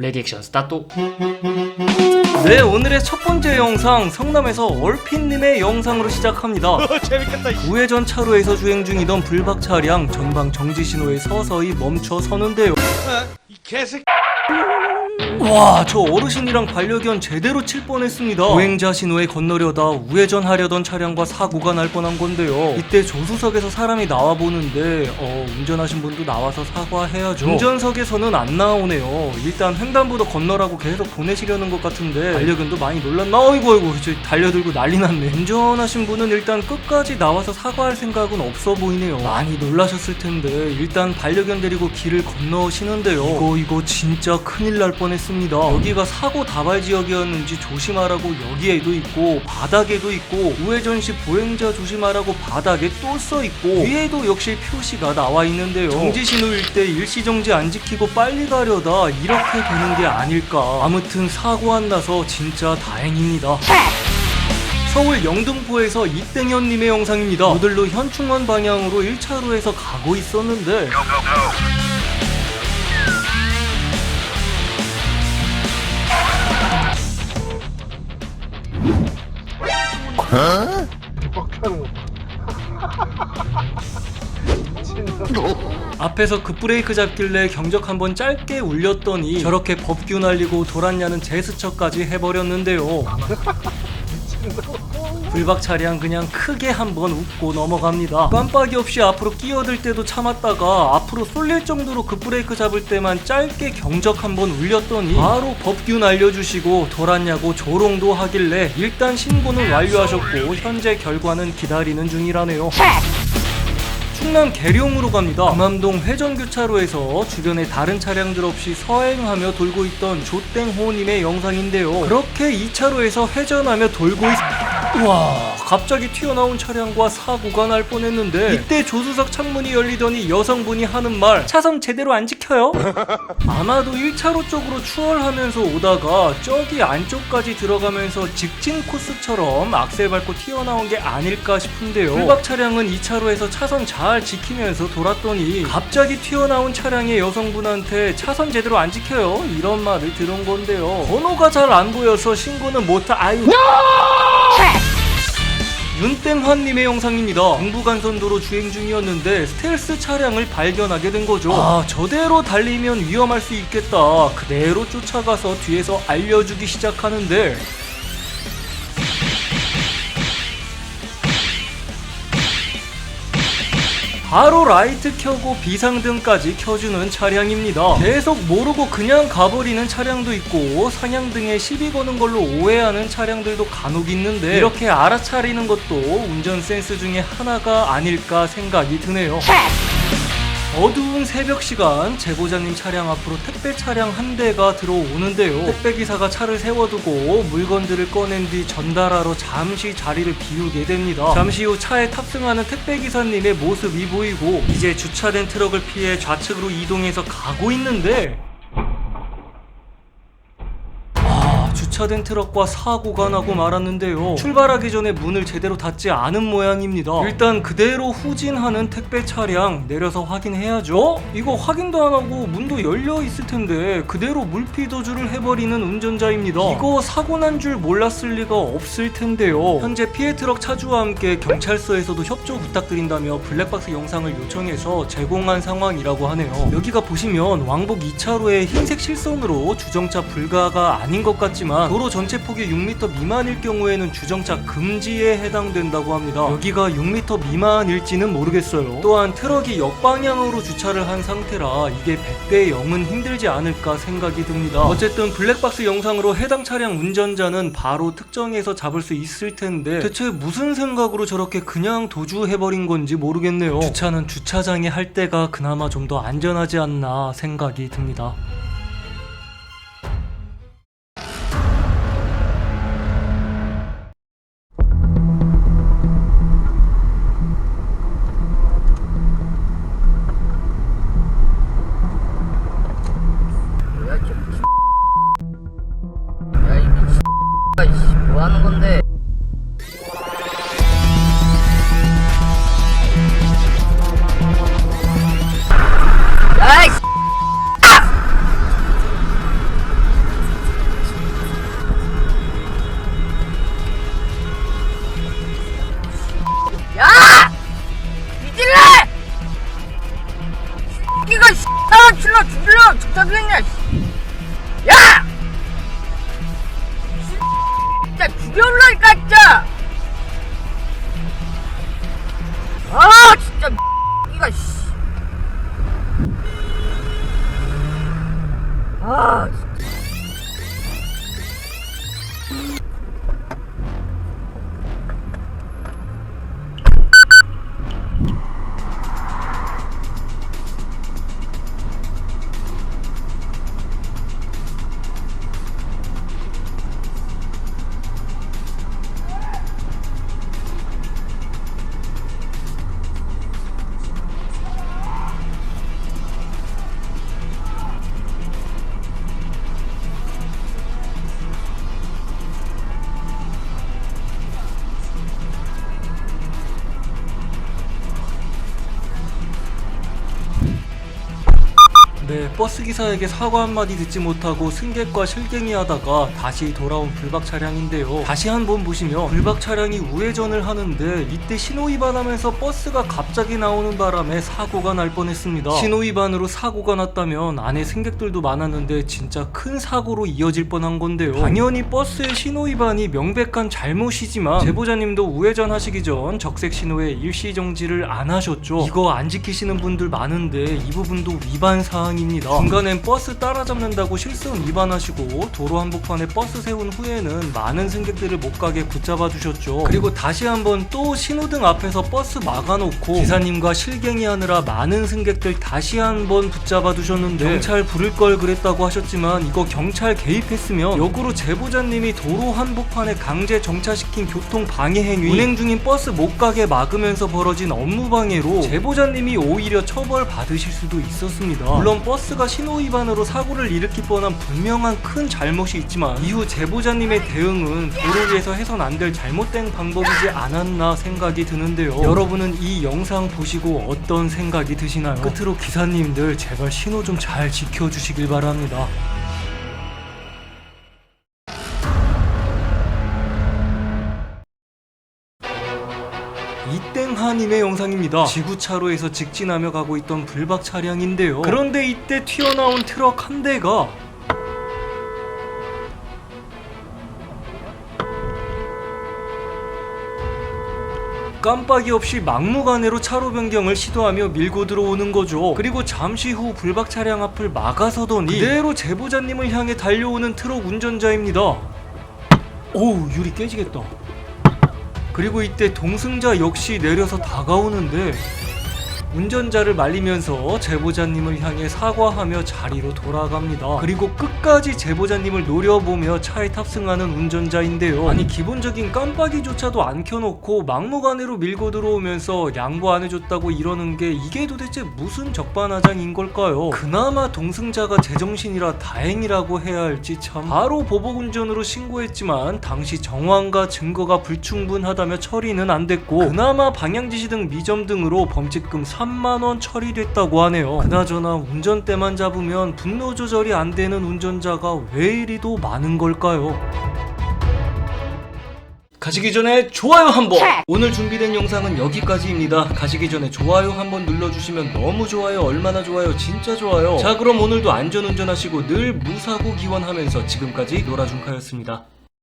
레디 액션 스타트 네 오늘의 첫 번째 영상 성남에서 얼핏님의 영상으로 시작합니다. 재밌겠다. 이 우회전 차로에서 주행 중이던 불박 차량 전방 정지 신호에 서서히 멈춰 서는데요. 이 개새끼. 와, 저 어르신이랑 반려견 제대로 칠 뻔했습니다. 보행자 신호에 건너려다 우회전하려던 차량과 사고가 날 뻔한 건데요. 이때 조수석에서 사람이 나와 보는데 어, 운전하신 분도 나와서 사과해야죠. 운전석에서는 안 나오네요. 일단 횡단보도 건너라고 계속 보내시려는 것 같은데 반려견도 많이 놀랐나? 어이구 어이구 저 달려들고 난리 났네. 운전하신 분은 일단 끝까지 나와서 사과할 생각은 없어 보이네요. 많이 놀라셨을 텐데 일단 반려견 데리고 길을 건너시는데요. 이거 이거 진짜 큰일 날 뻔했 습니다. 여기가 사고 다발 지역이었는지 조심하라고 여기에도 있고 바닥에도 있고 우회전 시 보행자 조심하라고 바닥에 또 써 있고 위에도 역시 표시가 나와 있는데요. 정지 신호일 때 일시 정지 안 지키고 빨리 가려다 이렇게 되는 게 아닐까. 아무튼 사고 안 나서 진짜 다행입니다. 서울 영등포에서 이땡현님의 영상입니다. 모델로 현충원 방향으로 1차로에서 가고 있었는데 거. 앞에서 급브레이크 잡길래 경적 한번 짧게 울렸더니 저렇게 법규 날리고 돌았냐는 제스처까지 해버렸는데요. 불박 차량 그냥 크게 한번 웃고 넘어갑니다. 깜빡이 없이 앞으로 끼어들 때도 참았다가 앞으로 쏠릴 정도로 급브레이크 잡을 때만 짧게 경적 한번 울렸더니 바로 법규 날려주시고 돌았냐고 조롱도 하길래 일단 신고는 완료하셨고 현재 결과는 기다리는 중이라네요. 충남 계룡으로 갑니다. 금암동 회전교차로에서 주변에 다른 차량들 없이 서행하며 돌고 있던 조땡호님의 영상인데요. 그렇게 2차로에서 회전하며 돌고 있... 와 갑자기 튀어나온 차량과 사고가 날 뻔했는데 이때 조수석 창문이 열리더니 여성분이 하는 말 차선 제대로 안 지켜요? 아마도 1차로 쪽으로 추월하면서 오다가 저기 안쪽까지 들어가면서 직진 코스처럼 악셀 밟고 튀어나온 게 아닐까 싶은데요. 불박 차량은 2차로에서 차선 잘 지키면서 돌았더니 갑자기 튀어나온 차량의 여성분한테 차선 제대로 안 지켜요? 이런 말을 들은 건데요. 번호가 잘 안 보여서 신고는 못하... 아유... 윤땡환님의 영상입니다. 중부간선도로 주행 중이었는데 스텔스 차량을 발견하게 된 거죠. 아, 저대로 달리면 위험할 수 있겠다. 그대로 쫓아가서 뒤에서 알려주기 시작하는데 바로 라이트 켜고 비상등까지 켜주는 차량입니다. 계속 모르고 그냥 가버리는 차량도 있고 상향등에 시비 거는 걸로 오해하는 차량들도 간혹 있는데 이렇게 알아차리는 것도 운전 센스 중에 하나가 아닐까 생각이 드네요. 어두운 새벽 시간 제보자님 차량 앞으로 택배 차량 한 대가 들어오는데요. 택배 기사가 차를 세워두고 물건들을 꺼낸 뒤 전달하러 잠시 자리를 비우게 됩니다. 잠시 후 차에 탑승하는 택배 기사님의 모습이 보이고 이제 주차된 트럭을 피해 좌측으로 이동해서 가고 있는데 아, 주차된 트럭과 사고가 나고 말았는데요. 출발하기 전에 문을 제대로 닫지 않은 모양입니다. 일단 그대로 후진하는 택배 차량 내려서 확인해야죠. 어? 이거 확인도 안 하고 문도 열려 있을 텐데 그대로 물피도주를 해버리는 운전자입니다. 이거 사고 난 줄 몰랐을 리가 없을 텐데요. 현재 피해 트럭 차주와 함께 경찰서에서도 협조 부탁드린다며 블랙박스 영상을 요청해서 제공한 상황이라고 하네요. 여기가 보시면 왕복 2차로에 흰색 실선으로 주정차 불가가 아닌 것 같지만 도로 전체 폭이 6m 미만일 경우에는 주정차 금지에 해당된다고 합니다. 여기가 6m 미만일지는 모르겠어요. 또한 트럭이 역방향으로 주차를 한 상태라 이게 100대 0은 힘들지 않을까 생각이 듭니다. 어쨌든 블랙박스 영상으로 해당 차량 운전자는 바로 특정해서 잡을 수 있을 텐데 대체 무슨 생각으로 저렇게 그냥 도주해버린 건지 모르겠네요. 주차는 주차장에 할 때가 그나마 좀 더 안전하지 않나 생각이 듭니다. 뭐 하는 건데? 이거 씨! 아, 질러 죽일러! 죽자 그랬냐, Ай! 버스 기사에게 사과 한마디 듣지 못하고 승객과 실갱이 하다가 다시 돌아온 불박 차량인데요. 다시 한번 보시면 불박 차량이 우회전을 하는데 이때 신호 위반하면서 버스가 갑자기 나오는 바람에 사고가 날 뻔했습니다. 신호 위반으로 사고가 났다면 안에 승객들도 많았는데 진짜 큰 사고로 이어질 뻔한 건데요. 당연히 버스의 신호 위반이 명백한 잘못이지만 제보자님도 우회전 하시기 전 적색 신호에 일시 정지를 안 하셨죠. 이거 안 지키시는 분들 많은데 이 부분도 위반 사항입니다. 중간엔 버스 따라잡는다고 실선 위반하시고 도로 한복판에 버스 세운 후에는 많은 승객들을 못 가게 붙잡아 주셨죠. 그리고 다시 한번 또 신호등 앞에서 버스 막아놓고 기사님과 실갱이 하느라 많은 승객들 다시 한번 붙잡아 두셨는데 경찰 부를 걸 그랬다고 하셨지만 이거 경찰 개입했으면 역으로 제보자님이 도로 한복판에 강제 정차시킨 교통 방해 행위 운행 중인 버스 못 가게 막으면서 벌어진 업무 방해로 제보자님이 오히려 처벌 받으실 수도 있었습니다. 물론 버스가 신호 위반으로 사고를 일으킬 뻔한 분명한 큰 잘못이 있지만 이후 제보자님의 대응은 도로 위에서 해선 안 될 잘못된 방법이지 않았나 생각이 드는데요. 여러분은 이 영상 보시고 어떤 생각이 드시나요? 끝으로 기사님들 제발 신호 좀 잘 지켜주시길 바랍니다. 이땡하님의 영상입니다. 지구차로에서 직진하며 가고 있던 불박 차량인데요. 그런데 이때 튀어나온 트럭 한 대가 깜빡이 없이 막무가내로 차로 변경을 시도하며 밀고 들어오는 거죠. 그리고 잠시 후 불박 차량 앞을 막아서더니 그대로 제보자님을 향해 달려오는 트럭 운전자입니다. 오우 유리 깨지겠다. 그리고 이때 동승자 역시 내려서 다가오는데 운전자를 말리면서 제보자님을 향해 사과하며 자리로 돌아갑니다. 그리고 끝까지 제보자님을 노려보며 차에 탑승하는 운전자인데요. 아니 기본적인 깜빡이조차도 안 켜놓고 막무가내로 밀고 들어오면서 양보 안 해줬다고 이러는 게 이게 도대체 무슨 적반하장인 걸까요? 그나마 동승자가 제정신이라 다행이라고 해야 할지 참 바로 보복운전으로 신고했지만 당시 정황과 증거가 불충분하다며 처리는 안 됐고 그나마 방향지시 등 미점 등으로 범칙금 3만원 처리됐다고 하네요. 그나저나 운전대만 잡으면 분노 조절이 안 되는 운전자가 왜 이리도 많은 걸까요? 가시기 전에 좋아요 한번. 오늘 준비된 영상은 여기까지입니다. 가시기 전에 좋아요 한번 눌러주시면 너무 좋아요 얼마나 좋아요 진짜 좋아요. 자 그럼 오늘도 안전운전하시고 늘 무사고 기원하면서 지금까지 노라준카였습니다